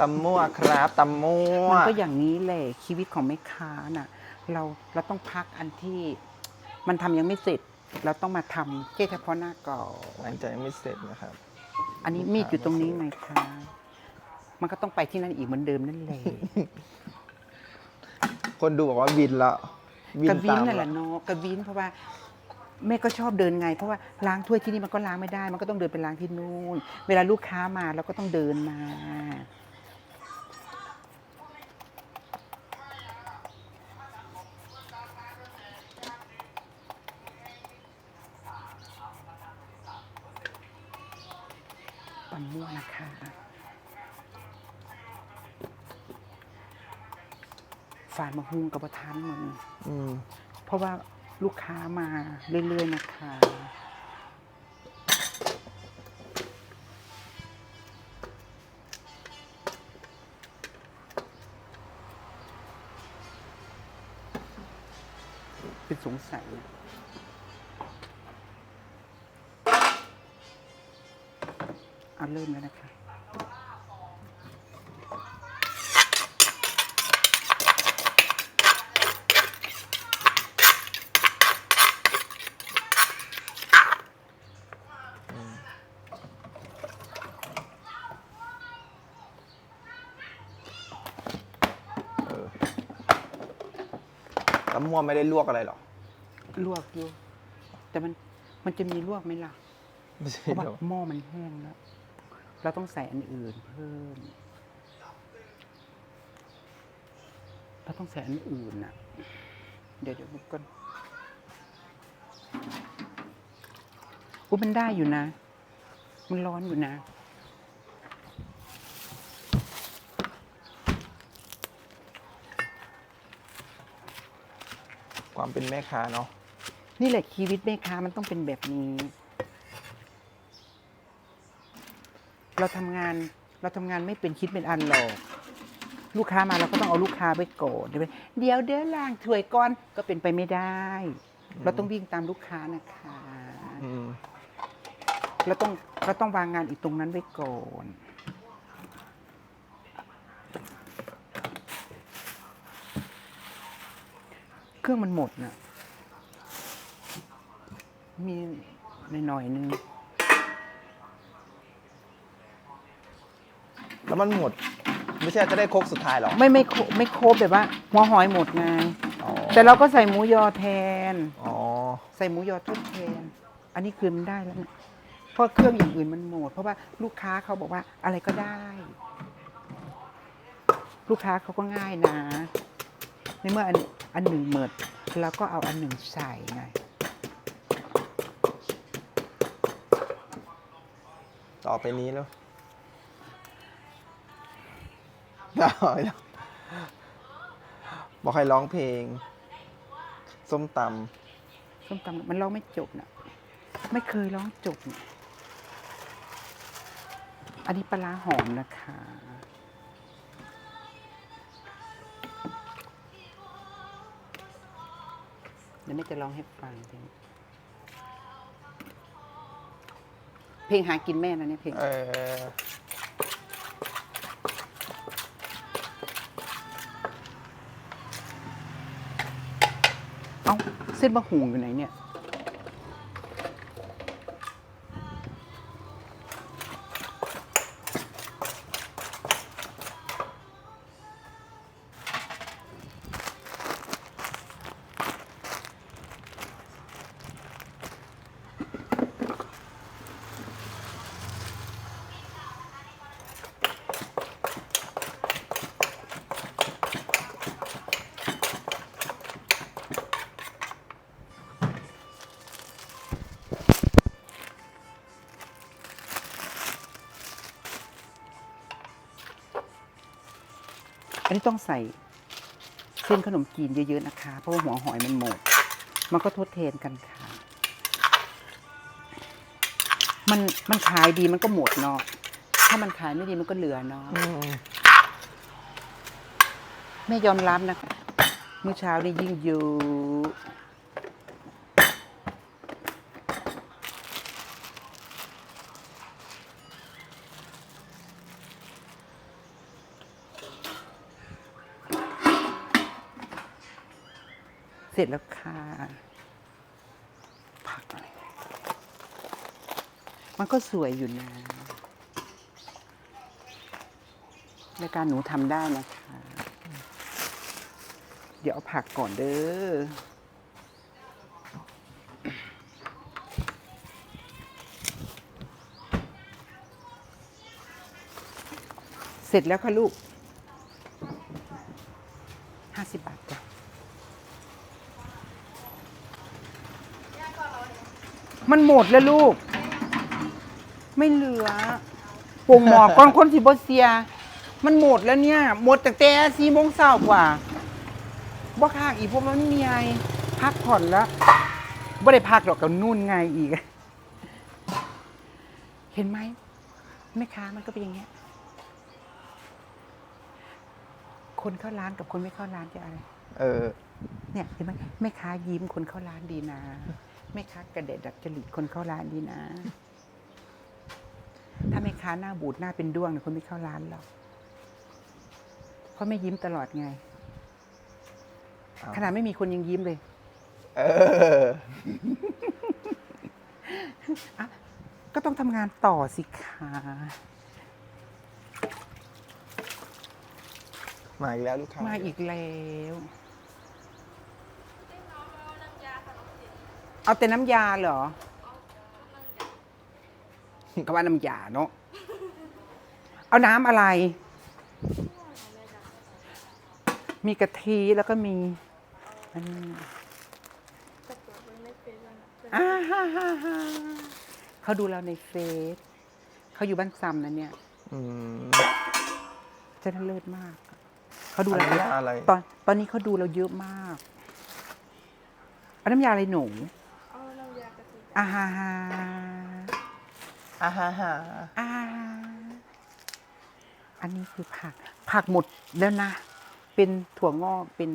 ตำมั่วครับตำมั่วมันก็อย่างนี้แหละชีวิตของแม่ค้าน่ะ เราเราต้องพักอันที่มันทำยังไม่เสร็จ เราต้องมาทำแค่เฉพาะหน้าก่อนหลังจากยังไม่เสร็จนะครับ อันนี้มีดอยู่ตรงนี้ไงคะมันก็ต้องไปที่นั่นอีกเหมือนเดิมนั่นแหละคนดูบอกว่าวินละกระวินตามนั่นแหละเนาะกระวินเพราะว่าแม่ก็ชอบเดินไง เพราะว่าล้างถ้วยที่นี่มันก็ล้างไม่ได้ มันก็ต้องเดินไปล้างที่นู่น เวลาลูกค้ามาเราก็ต้องเดินมา ปันม่วงนะคะ ฝานมาหุงกับประทานมึงอืมเพราะว่าลูกค้ามาเรื่อยๆนะคะ เป็นสงสัยอะ เอาเริ่มแล้วนะคะเออตำมั่วไม่ได้ลวกอะไรหรอกลวกอยู่ แต่มันมันจะมีลวกไหมล่ะ ไม่เพใช่ราะว่าหรอกหม้อมันแห้งแล้ว เราต้องใส่อันอื่นเพิ่ม เราต้องใส่อันอื่นน่ะ เดี๋ยวเดี๋ยวดูก่อนอุ้ยมันได้อยู่นะ มันร้อนอยู่นะ ความเป็นแม่ค้าเนาะ นี่แหละชีวิตแม่ค้ามันต้องเป็นแบบนี้ เราทำงานเราทำงานไม่เป็นคิดเป็นอันหรอกลูกค้ามาเราก็ต้องเอาลูกค้าไว้ก่อนเดี๋ยวไปเดี๋ยวเดี๋ยวล้างถ้วยก่อนก็เป็นไปไม่ได้ เราต้องวิ่งตามลูกค้านะคะอืมเราต้องเราต้องวางงานอีกตรงนั้นไว้ก่อนเครื่องมันหมดน่ะมีหน่อยๆนึง แล้วมันหมด ไม่ใช่จะได้โคกสุดท้ายหรอไม่ไม่ครบไม่ครบแบบว่า หัวหอยหมดไงอ๋อแต่เราก็ใส่หมูยอแทน อ๋อใส่หมูยอทดแทน อันนี้คือมันได้แล้วเนี่ยเพราะเครื่องอย่างอื่นมันหมด เพราะว่าลูกค้าเขาบอกว่าอะไรก็ได้ ลูกค้าเขาก็ง่ายนะ ในเมื่ออันอันหนึ่งหมดเราก็เอาอันหนึ่งใส่ไง ต่อไปนี้แล้ว แล้วบอกให้ร้องเพลง ส้มตส้มตำมันร้องไม่จบนะไม่เคยร้องจบนะอันนี้ปลาร้าหอมนะคะ เดี๋ยวแม่จะร้องให้ฟังเพลงเพลงหากินแม่นะเนี่ยเพลงำเออ เอ้า เส้นบะหุงอยู่ไหนเนี่ย อันนี้ต้องใส่เส้นขนมจีนเยอะๆนะคะ เพราะว่าหัวหอยมันหมด มันก็ทดแทนกันค่ะ มันมันขายดีมันก็หมดเนาะ ถ้ามันขายไม่ดีมันก็เหลือเนาะอืมแม่ยอมรับนะคะ เมื่อเช้าได้ยิ่งเยอะ ร็จแล้วค่ะผักอะไรมันก็สวยอยู่นะรายการหนูทำได้นะคะ เดี๋ยวเอาผักก่อนเด้อเสร็จแล้วค่ะลูก ห้าสิบบาทจ้ะ มันหมดแล้วลูก ไม่เหลือปรุงหมอกก่อนคนสิบเสีย มันหมดแล้วเนี่ย หมดตั้งแต่สี่โมงเช้ากว่าบ่ค้างอีกพวกมันมีไงพักผ่อนแล้วบ่ได้พักหรอกกับนู่นไงอีก เห็นไหมแม่ค้ามันก็เป็นอย่างเงี้ย คนเข้าร้านกับคนไม่เข้าร้านจะอะไร เออ เนี่ยเห็นไหมแม่ค้ายิ้มคนเข้าร้านดีนะ แม่ค้ากระเด็ดดัดจริตคนเข้าร้านดีนะ ถ้าแม่ค้าหน้าบูดหน้าเป็นด้วงเนี่ยคนไม่เข้าร้านหรอกเพราะไม่ยิ้มตลอดไงเอาขนาดไม่มีคนยังยิ้มเลยเออก็ต้องทำงานต่อสิคะมาอีกแล้วลูกค้ามาอีกแล้ว เอาแต่น้ำยาเหรอ ก็ว่าน้ำยาเนาะ เอาน้ำอะไร มีกะทิแล้วก็มีอันนี้อ่าฮ่าฮ่าฮ่าเขาดูเราในเฟซเขาอยู่บ้านซัมนะเนี่ยอืมจะน่าเลิศมากเขาดูเราอันนี้อะไร ตอนตอนนี้เขาดูเราเยอะมากเอาน้ำยาอะไรหนูเอาน้ำยากะทิ อาฮาฮาอ่าฮะฮะอาอันนี้คือผัก ผักหมดแล้วนะ เป็นถั่วงอกเป็น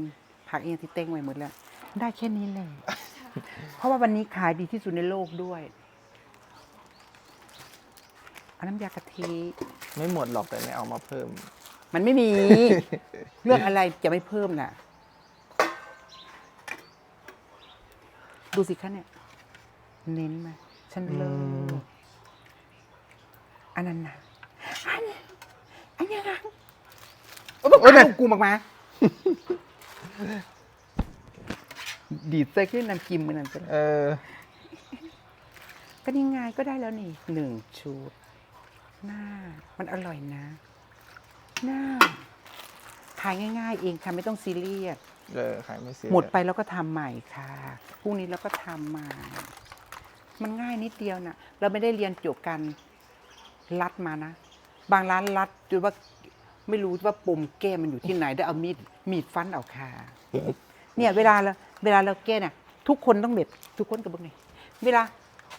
ผักเองที่เต้งไว้หมดแล้ว ได้แค่นี้แหละเพราะว่าวันนี้ขายดีที่สุดในโลกด้วยเอาน้ำยากะทิไม่หมดหรอกแต่ไม่เอามาเพิ่ม มันไม่มี เรื่องอะไรจะไม่เพิ่มน่ะ ดูสิคะเนี่ย เน้นมาฉันเลิอืมกอันนั้นนะอันอันยังไงโอ้ยบอกเอากูมากมาดีดใส่ขึ้นน้ำกิมมันนั่นก็ได้เออ ก็นี่ไงก็ได้แล้วนี่หนึ่งชุดหน้า มันอร่อยนะ หน้าขายง่าย ๆ เองค่ะไม่ต้องซีเรียสเออขายไม่เสียหมดไปแล้วก็ทำใหม่ค่ะพรุ่งนี้เราก็ทำใหม่ มันง่ายนิดเดียวนะเราไม่ได้เรียนจบกันรัดมานะ บางร้านรัดจนว่าไม่รู้ว่าปุ่มแก้มันอยู่ที่ไหนได้เอามีดมีดฟันเอาค่ะเนี่ยเวลาเราเวลาเราแก้เนี่ยทุกคนต้องแบบทุกคนกับเบิ้งนี่เวลา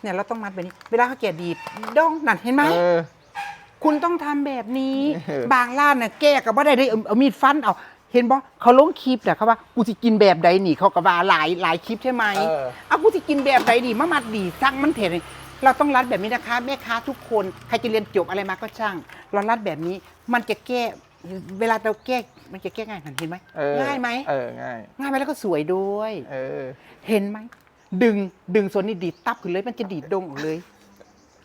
เนี่ยเราต้องมัดแบบนี้ เวลาเขาแก่ดีดดองนั่นเห็นไหมเออคุณต้องทำแบบนี้เออบางร้านน่ะแก้กับว่าได้ได้เอาเอามีดฟันเอา เห็นบ่เขาลงคลิปแต่เขาว่ากูจะกินแบบใดนี่เขาก็ว่าหลายหลายคลิปใช่ไหมเออ เอากูจะกินแบบใดดีมามัดดีสั่งมันเถอะนี่เราต้องรัดแบบนี้นะคะ แม่ค้าทุกคนใครจะเรียนจบอะไรมาก็ช่าง เรารัดแบบนี้มันจะแก้เวลาเราแก้มันจะแก้ง่ายเห็นไหมเออง่ายไหมเออง่าย ง่ายไหมแล้วก็สวยด้วย เออ เห็นไหม ดึงดึงส่วนนี้ดีดตับขึ้นเลยมันจะดีดดงออกเลย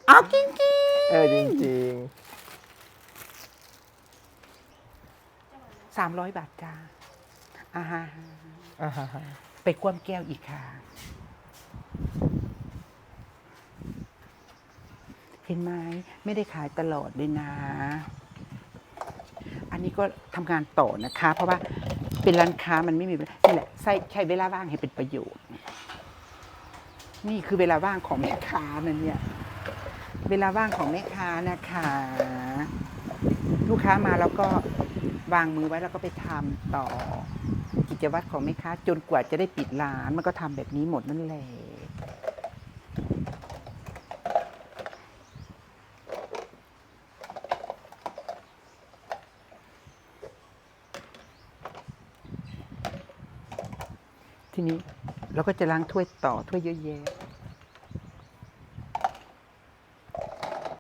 เอากิ้งกิ้ง เออจริง สามร้อยบาทจ้าอ่าฮะๆอ่าฮะฮะไปคว่ำแก้วอีกค่ะ เห็นไหมไม่ได้ขายตลอดเลยนะ อันนี้ก็ทำงานต่อนะคะ เพราะว่าเป็นร้านค้ามันไม่มีนี่แหละใช้ใช้เวลาว่างให้เป็นประโยชน์ นี่คือเวลาว่างของแม่ค้านั่นเนี่ย เวลาว่างของแม่ค้านะคะ ลูกค้ามาแล้วก็ วางมือไว้แล้วก็ไปทำต่อกิจวัตรของแม่ค้าจนกว่าจะได้ปิดร้านมันก็ทำแบบนี้หมดนั่นแหละทีนี้เราก็จะล้างถ้วยต่อถ้วยเยอะแยะ